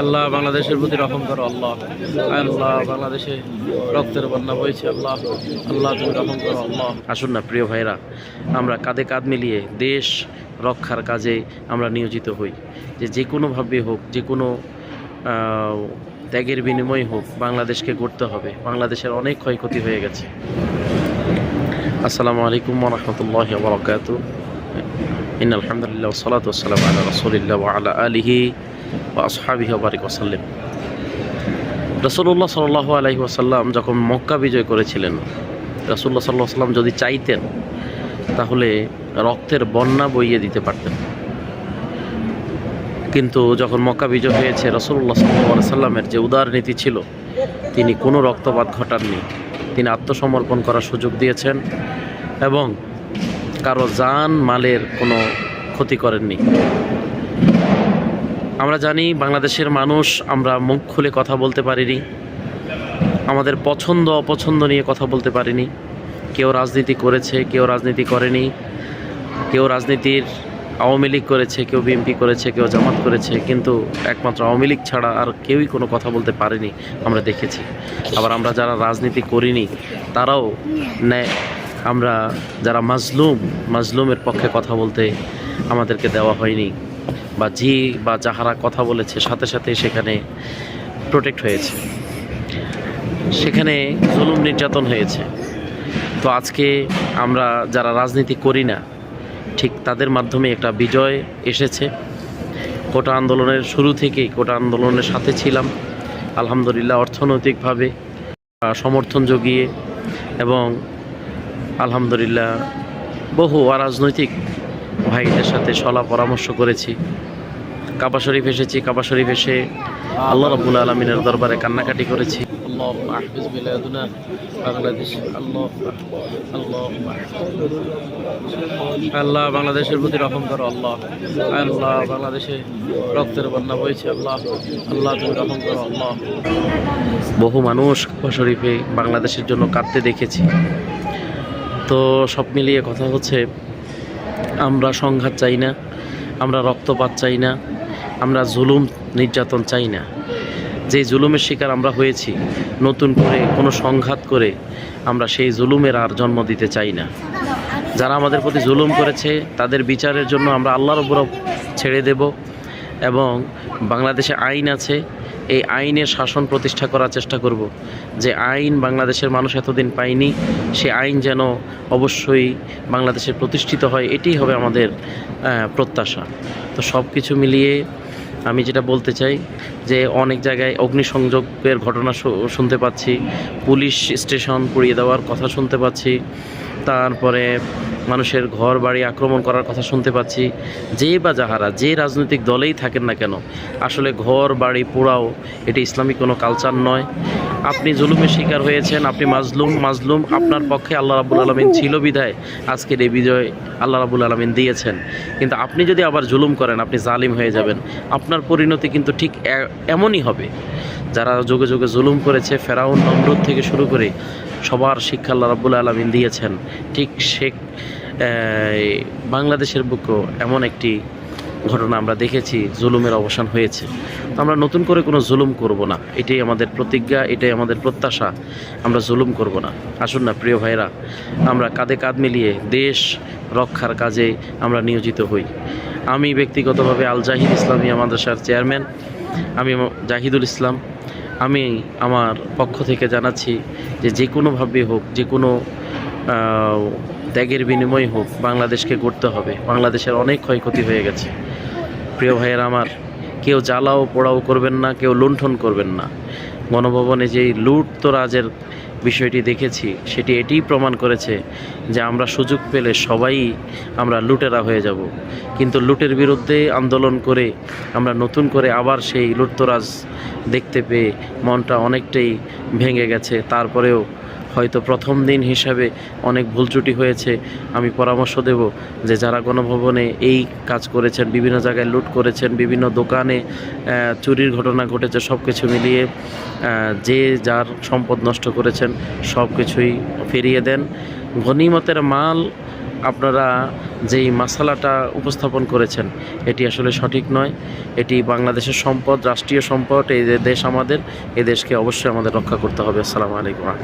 আল্লাহ বাংলাদেশের প্রতি রকম করো, আল্লাহ। আল্লাহ বাংলাদেশে রক্তের বন্যা বইছে, আল্লাহ। আল্লাহ তুমি রকম করো, আল্লাহ। আসুন না, প্রিয় ভাইরা আমরা কাঁধে কাঁধ মিলিয়ে দেশ রক্ষার কাজে আমরা নিয়োজিত হই। যে যে কোনোভাবে হোক যে কোনো ত্যাগের বিনিময় হোক, বাংলাদেশকে গড়তে হবে। বাংলাদেশের অনেক ক্ষয়ক্ষতি হয়ে গেছে। আসসালামু আলাইকুম রহমতুল্লাহ বরকাত ইন আলহামদুলিল্লাহ সালাত আসসালাম আলা রসুলিল্লাহ আলা আলিহি ও আসহাবিহি বারিক রসুল্লাহ সাল্লাহ আলহি ওসাল্লাম যখন মক্কা বিজয় করেছিলেন রসুল্লাহ সাল্লাহ সাল্লাম যদি চাইতেন, তাহলে রক্তের বন্যা বইয়ে দিতে পারতেন। কিন্তু যখন মক্কা বিজয় হয়েছে রসুল্লাহ সাল্লাহ সাল্লামের যে উদার নীতি ছিল, তিনি কোনো রক্তপাত ঘটাননি। তিনি আত্মসমর্পণ করার সুযোগ দিয়েছেন এবং কারও জান, মালের কোনো ক্ষতি করেননি। আমরা জানি বাংলাদেশের মানুষ, আমরা মুখ খুলে কথা বলতে পারিনি। আমাদের পছন্দ, অপছন্দ নিয়ে কথা বলতে পারিনি। কেউ রাজনীতি করেছে, কেউ রাজনীতি করেনি। কেউ রাজনীতির আওয়ামী লীগ করেছে, কেউ বিএনপি করেছে, কেউ জামাত করেছে, কিন্তু একমাত্র আওয়ামী লীগ ছাড়া আর কেউই কোনো কথা বলতে পারেনি, আমরা দেখেছি। আবার আমরা যারা রাজনীতি করিনি, তারাও ন্যায় আমরা যারা মাজলুম, মাজলুমের পক্ষে কথা বলতে আমাদেরকে দেওয়া হয়নি। বা জি বা যাহারা কথা বলেছে, সাথে সাথে সেখানে প্রোটেক্ট হয়েছে। সেখানে জুলুম নির্যাতন হয়েছে। তো আজকে আমরা যারা রাজনীতি করি না, ঠিক তাদের মাধ্যমে একটা বিজয় এসেছে। কোটা আন্দোলনের শুরু থেকেই কোটা আন্দোলনের সাথে ছিলাম। আলহামদুলিল্লাহ অর্থনৈতিকভাবে সমর্থন জুগিয়ে এবং আলহামদুলিল্লাহ বহু অরাজনৈতিক ভাইদের সাথে সলা পরামর্শ করেছি। কাবা শরীফ এসেছি কাবা শরীফ এসে আল্লাহ রবুল আলমিনের দরবারে কান্নাকাটি করেছি। আল্লাহ বাংলাদেশের প্রতি রকম করো আল্লাহ। আল্লাহ বাংলাদেশে রক্তের বন্যা বইছে আল্লাহ। আল্লাহ তুমি রকম করো আল্লাহ। বহু মানুষ কাবা শরীফে বাংলাদেশের জন্য কাঁদতে দেখেছি। তো সব মিলিয়ে কথা হচ্ছে আমরা সংঘাত চাই না, আমরা রক্তপাত চাই না, আমরা জুলুম নির্যাতন চাই না। যে জুলুমের শিকার আমরা হয়েছি, নতুন করে কোনো সংঘাত করে আমরা সেই জুলুমের আর জন্ম দিতে চাই না। যারা আমাদের প্রতি জুলুম করেছে, তাদের বিচারের জন্য আমরা আল্লাহর উপর ছেড়ে দেব এবং বাংলাদেশে আইন আছে এই আইনের শাসন প্রতিষ্ঠা করার চেষ্টা করব যে আইন বাংলাদেশের মানুষ এতদিন পায়নি, সে আইন যেন অবশ্যই বাংলাদেশে প্রতিষ্ঠিত হয়, এটাই হবে আমাদের প্রত্যাশা। তো সব কিছু মিলিয়ে আমি যেটা বলতে চাই যে অনেক জায়গায় অগ্নিসংযোগের ঘটনা শুনতে পাচ্ছি, পুলিশ স্টেশন পুড়িয়ে দেওয়ার কথা শুনতে পাচ্ছি তারপরে মানুষের ঘর বাড়ি আক্রমণ করার কথা শুনতে পাচ্ছি। যে বা যাহারা, যে রাজনৈতিক দলেই থাকেন না কেন, আসলে ঘর বাড়ি পোড়াও, এটি ইসলামিক কোনো কালচার নয়। আপনি জুলুমের শিকার হয়েছেন, আপনি মাজলুম মাজলুম আপনার পক্ষে আল্লাহ রাবুল আলমিন ছিল বিধায় আজকের এই বিজয় আল্লাহ রাবুল আলমিন দিয়েছেন। কিন্তু আপনি যদি আবার জুলুম করেন, আপনি জালিম হয়ে যাবেন। আপনার পরিণতি কিন্তু ঠিক এমনই হবে। যারা যুগে যুগে জুলুম করেছে, ফেরাউন নমরুদ থেকে শুরু করে সবার শিক্ষা আল্লাহ রাবুল আলমিন দিয়েছেন। ঠিক শেখ বাংলাদেশের বুকেও এমন একটি ঘটনা আমরা দেখেছি, জুলুমের অবসান হয়েছে। তো আমরা নতুন করে কোনো জুলুম করব না। এটাই আমাদের প্রতিজ্ঞা, এটাই আমাদের প্রত্যাশা। আমরা জুলুম করব না। আসুন না, প্রিয় ভাইরা আমরা কাঁধে কাঁধ মিলিয়ে দেশ রক্ষার কাজে আমরা নিয়োজিত হই। আমি ব্যক্তিগতভাবে আল জাহিদ ইসলামিয়া মাদ্রাসার চেয়ারম্যান। আমি জাহিদুল ইসলাম আমি আমার পক্ষ থেকে জানাচ্ছি যে যে কোনোভাবে হোক, যে কোনো ত্যাগের বিনিময় হোক, বাংলাদেশকে গড়তে হবে। বাংলাদেশের অনেক ক্ষয়ক্ষতি হয়ে গেছে। প্রিয় ভাইয়ের আমার কেউ জ্বালাও পোড়াও করবেন না, কেউ লুণ্ঠন করবেন না। গণভবনে যেই লুট তোরাজের বিষয়টি দেখেছি, সেটি এটিই প্রমাণ করেছে যে আমরা সুযোগ পেলে সবাই আমরা লুটেরা হয়ে যাব। কিন্তু লুটের বিরুদ্ধে আন্দোলন করে আমরা নতুন করে আবার সেই লুটতরাজ দেখতে পেয়ে মনটা অনেকটাই ভেঙে গেছে। তারপরেও হয়তো প্রথম দিন হিসাবে অনেক ভুল ত্রুটি হয়েছে। আমি পরামর্শ দেব যে যারা গণভবনে এই কাজ করেছেন, বিভিন্ন জায়গায় লুট করেছেন, বিভিন্ন দোকানে চুরির ঘটনা ঘটেছে সব কিছু মিলিয়ে যে যার সম্পদ নষ্ট করেছেন সব কিছুই ফিরিয়ে দেন। গনিমতের মাল আপনারা যেই মাসালাটা উপস্থাপন করেছেন, এটি আসলে সঠিক নয়। এটি বাংলাদেশের সম্পদ, রাষ্ট্রীয় সম্পদ, এই দেশ আমাদের এই দেশকে অবশ্যই আমাদের রক্ষা করতে হবে। আসসালামু আলাইকুম।